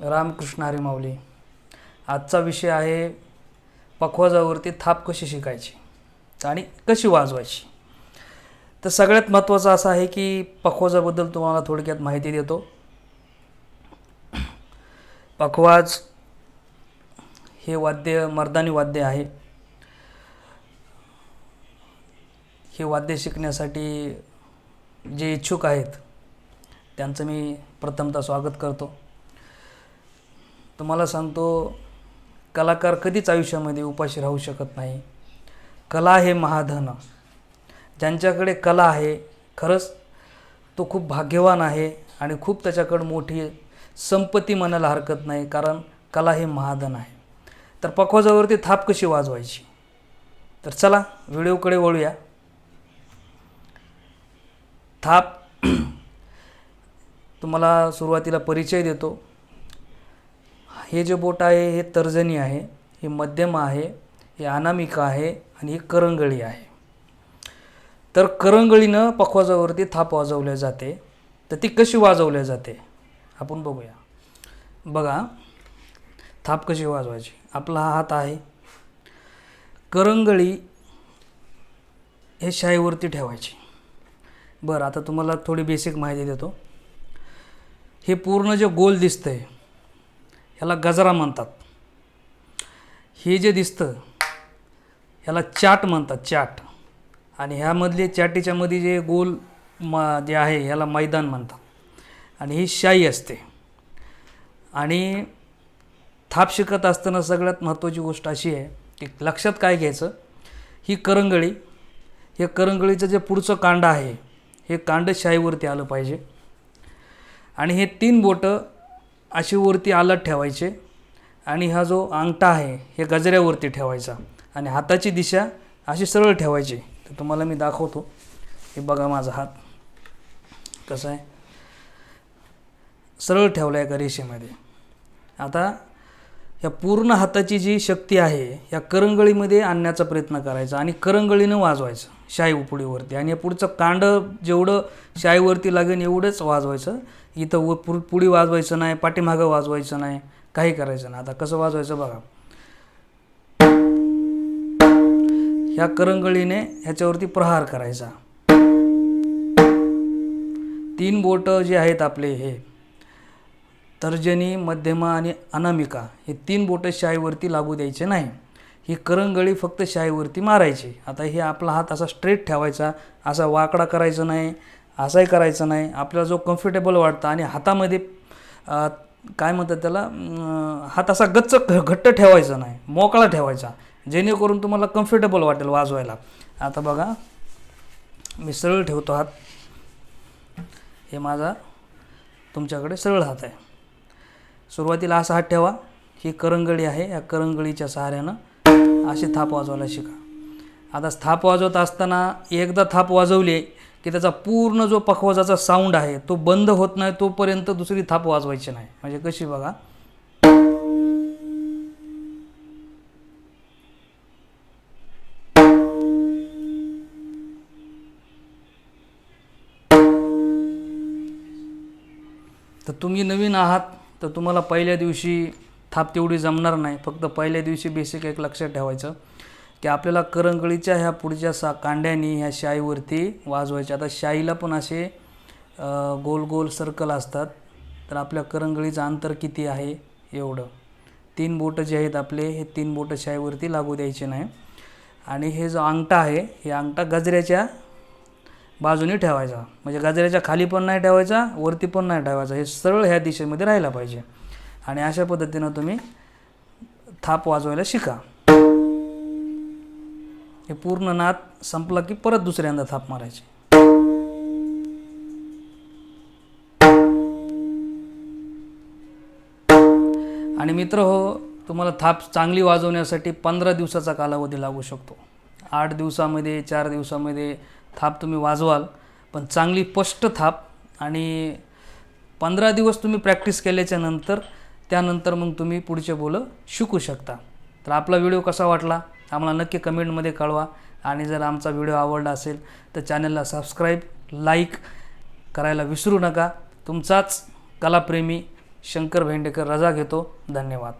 रामकृष्ण हरी माऊली. आजचा विषय आहे पखवाजावरती थाप कशी शिकायची आणि कशी वाजवायची? तर सगळ्यात महत्त्वाचं असं आहे की पखवाजाबद्दल तुम्हाला थोडक्यात माहिती देतो. पखवाज हे वाद्य मर्दानी वाद्य आहे. हे वाद्य शिकण्यासाठी जे इच्छुक आहेत त्यांचं मी प्रथमतः स्वागत करतो. तुम्हाला सांगतो कलाकार कधीच आयुष्यामध्ये उपाशी राहू शकत नाही. कला हे महाधन. ज्यांच्याकडे कला आहे खरंच तो खूप भाग्यवान आहे आणि खूप त्याच्याकडं मोठी संपत्ती म्हणायला हरकत नाही कारण कला हे महाधन आहे. तर पखवाजावरती थाप कशी वाजवायची? तर चला व्हिडिओकडे वळूया. थाप. तुम्हाला सुरुवातीला परिचय देतो. हे जे बोट आहे हे तर्जनी आहे हे मध्यम आहे हे अनामिका आहे आणि ही करंगळी आहे. तर करंगळीनं पखवाजावरती थाप वाजवल्या जाते. तर ती कशी वाजवल्या जाते? आपण बघूया. बघा थाप कशी वाजवायची? आपला हा हात आहे. करंगळी हे शाईवरती ठेवायची. बरं आता तुम्हाला थोडी बेसिक माहिती देतो. हे पूर्ण जे गोल दिसतं आहे ह्याला गजरा म्हणतात. हे जे दिसतं ह्याला चाट म्हणतात चाट. आणि ह्यामधले चाटीच्यामध्ये जे गोल म जे आहे ह्याला मैदान म्हणतात. आणि ही शाई असते. आणि थाप शिकत असताना सगळ्यात महत्त्वाची गोष्ट अशी आहे की लक्षात काय घ्यायचं? ही करंगळी हे करंगळीचं जे पुढचं कांड आहे हे कांड शाईवरती आलं पाहिजे. आणि हे तीन बोटं अशी वरती आलत ठेवायचे आणि हा जो अंगठा आहे हे गजऱ्यावरती ठेवायचा. आणि हाताची दिशा अशी सरळ ठेवायची. तर तुम्हाला मी दाखवतो. हे बघा माझा हात कसा आहे. सरळ ठेवला आहे एका रेषेमध्ये. आता या पूर्ण हाताची जी शक्ती आहे या करंगळीमध्ये आणण्याचा प्रयत्न करायचा आणि करंगळीनं वाजवायचं शाई उपुडीवरती. आणि या पुढचं कांड जेवढं शाईवरती लागेल एवढंच वाजवायचं. इथं व पु पुढी वाजवायचं नाही पाठीमागं वाजवायचं नाही काही करायचं नाही. आता कसं वाजवायचं बघा. ह्या करंगळीने ह्याच्यावरती प्रहार करायचा. तीन बोट जे आहेत आपले हे तर्जनी मध्यमा आणि अनामिका हे तीन बोटं शाईवरती लागू द्यायचे नाही. ही करंगळी फक्त शाईवरती मारायची. आता हे आपला हात असा स्ट्रेट ठेवायचा असा वाकडा करायचा नाही असाही करायचं नाही. आपल्याला जो कम्फर्टेबल वाटतं आणि हातामध्ये काय म्हणतात त्याला हात असा गच्च घ- घट्ट ठेवायचा नाही मोकळा ठेवायचा जेणेकरून तुम्हाला कम्फर्टेबल वाटेल वाजवायला. आता बघा मी सरळ ठेवतो हात. हे माझा तुमच्याकडे सरळ हात आहे. सुरुवातीला असा हात ठेवा ही करंगळी आहे या करंगळीच्या सहाऱ्यानं अशी थाप वाजवायला शिका. आता थाप वाजवत असताना एकदा थाप वाजवली की त्याचा पूर्ण जो पखवाजाचा साऊंड आहे तो बंद होत नाही तोपर्यंत दुसरी थाप वाजवायची नाही. म्हणजे कशी बघा. तर तुम्ही नवीन आहात तर तुम्हाला पहिल्या दिवशी थाप तेवढी जमणार नाही. फक्त पहिल्या दिवशी बेसिक एक लक्षात ठेवायचं की आपल्याला करंगळीच्या ह्या पुढच्या सा कांड्यानी ह्या शाईवरती वाजवायच्या आता शाईला पण असे गोल गोल सर्कल असतात. तर आपल्या करंगळीचं अंतर किती आहे एवढं. तीन बोटं जे आहेत आपले हे तीन बोटं शाईवरती लागू द्यायचे नाही. आणि हे जो अंगठा आहे हे अंगठा गजऱ्याच्या बाजूने ठेवायचा. म्हणजे गजऱ्याच्या खाली पण नाही ठेवायचा वरती पण नाही ठेवायचा. हे सरळ ह्या दिशेमध्ये राहायला पाहिजे. आणि अशा पद्धतीनं तुम्ही थाप वाजवायला शिका. हे पूर्ण नाद संपला की परत दुसऱ्यांदा थाप मारायची. आणि मित्र हो तुम्हाला थाप चांगली वाजवण्यासाठी पंधरा दिवसाचा कालावधी लागू शकतो. आठ दिवसामध्ये चार दिवसामध्ये थाप तुम्ही वाजवाल पण चांगली स्पष्ट थाप आणि पंधरा दिवस तुम्ही प्रॅक्टिस केल्याच्यानंतर त्यानंतर मग तुम्ही पुढचे बोलं शिकू शकता. तर आपला व्हिडिओ कसा वाटला आम्हाला नक्की कमेंटमध्ये कळवा. आणि जर आमचा व्हिडिओ आवडला असेल तर चॅनलला सबस्क्राईब लाईक करायला विसरू नका. तुमचाच कलाप्रेमी शंकर भेंडेकर रजा घेतो. धन्यवाद.